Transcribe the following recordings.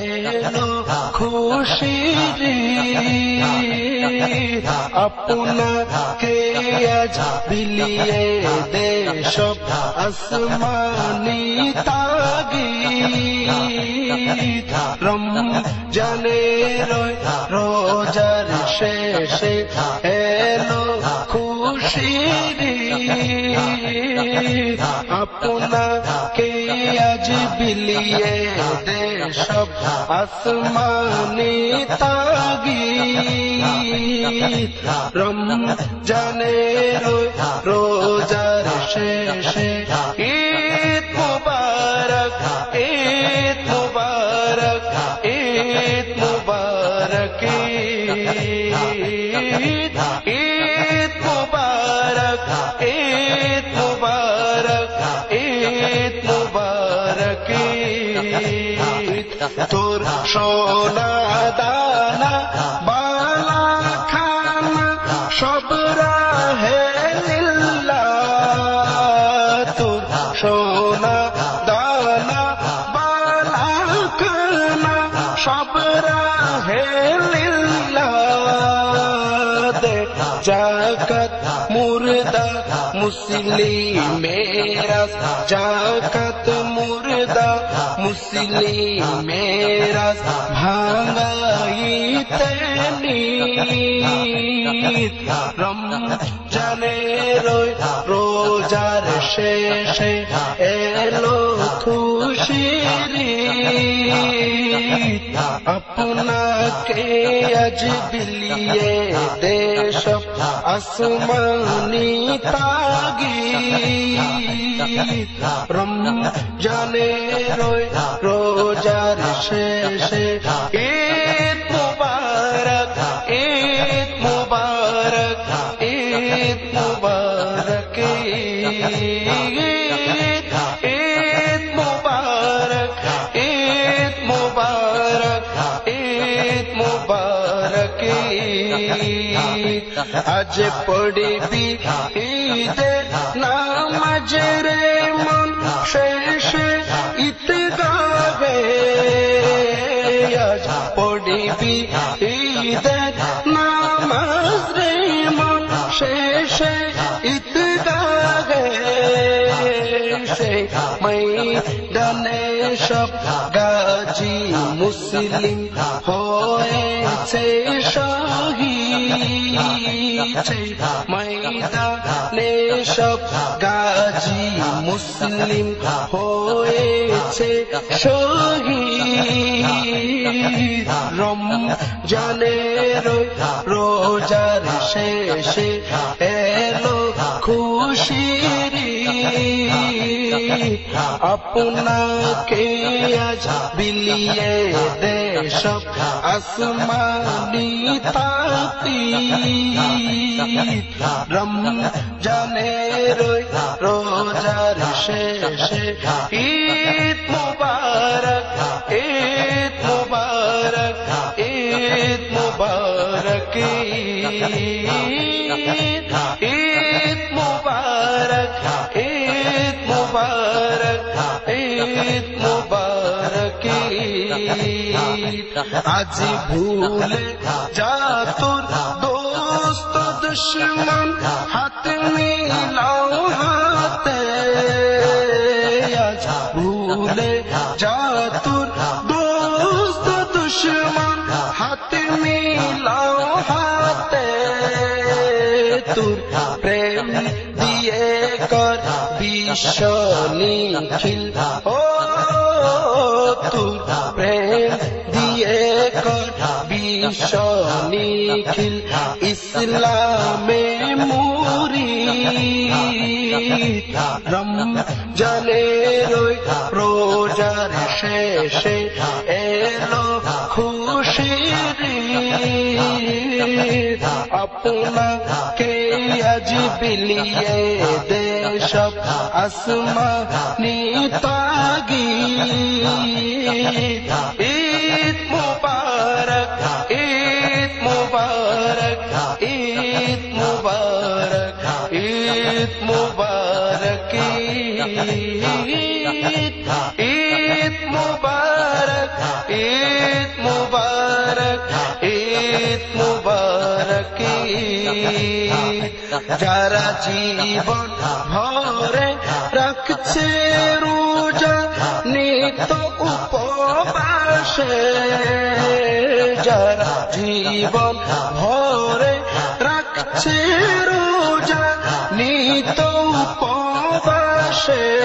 এলো খুশির আপনাকে বিলিয়ে দেশ আসমানি তাগি রম জানে রোজার শেষে এলো খুশির আপনাকে আজ বিলিয়ে দেশ আসমানি তাগি রম জানে রোজার শেষে তোর সোনা দানা মুর্দা মুসলিমেরা জাকাত মুর্দা মুসলিমেরা ভাঙ্গাইতে রম জানে রোয় রোজার শেষে এলো شیری اپنا کے اجبلیے دیش اسمانی تاگی۔ رم جانے روئے رو جار شیشے عید مبارک عید مبارک عید مبارک۔ عید আজ পড়বি ঈদের নামাজ রে মন শেষে ইতগাবে আজ পড়বি ঈদের নামাজ রে মন শেষে ইতগাবে সে মৈদানে সব গাজী মুসলিম হয়েছে মৈদানে সব গাজী মুসলিম হয়েছে শহীদ রোজার শেষে এলো اپنا کیا بلیے دیش آسمانی رم جانے روئی روزار شیش، عید مبارک عید مبارک عید مبارک عید مبارک مبارک، عید مبارک آج بھول جا تو دوست دشمن، ہاتھ میلاؤ ہاتھ آج بھول دوست دشمن، ہاتھ میلاؤ ہاتھ দিয়ে কর বিশ্ব নিখিল ও, তোর প্রেম দিয়ে কর বিশ্ব ইসলামে মুরি রম জানে রই রোজার শেষে এলো খুশিরি اپنا کے اجبلیے دیش اسمانی تاگی۔ عید مبارک عید مبارک عید مبارک عید مبارک عید مبارک عید مبارک۔ মুবারক। যারা জীবন ভরে রাখছে, রোজা নিত উপবাসে। যারা জীবন ভরে রাখছে, রোজা নিত উপবাসে।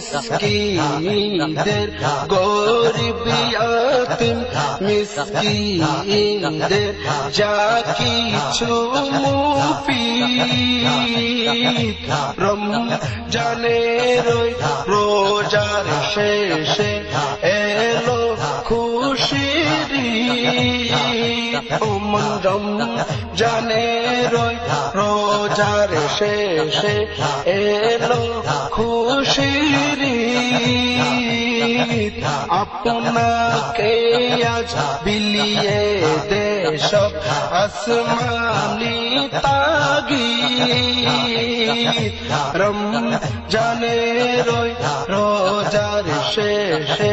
মিসকিনদের গরিব ইয়াতিম মিসকিনদের যা কিছু মুফিদ। রমজানের ওই রোজার শেষে এলো খুশির ওমন রমজানের ওই রোজার শেষে এলো খুশির আপনাকে আজ বিলিয়ে দেশ আসমানি তাগি রম জানে রই, রোজার শেষে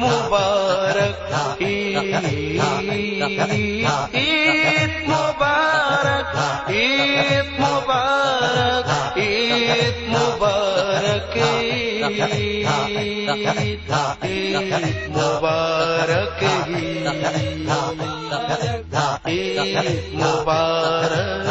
مبارک عید مبارک عید مبارک عید مبارک عید مبارک عید مبارک عید مبارک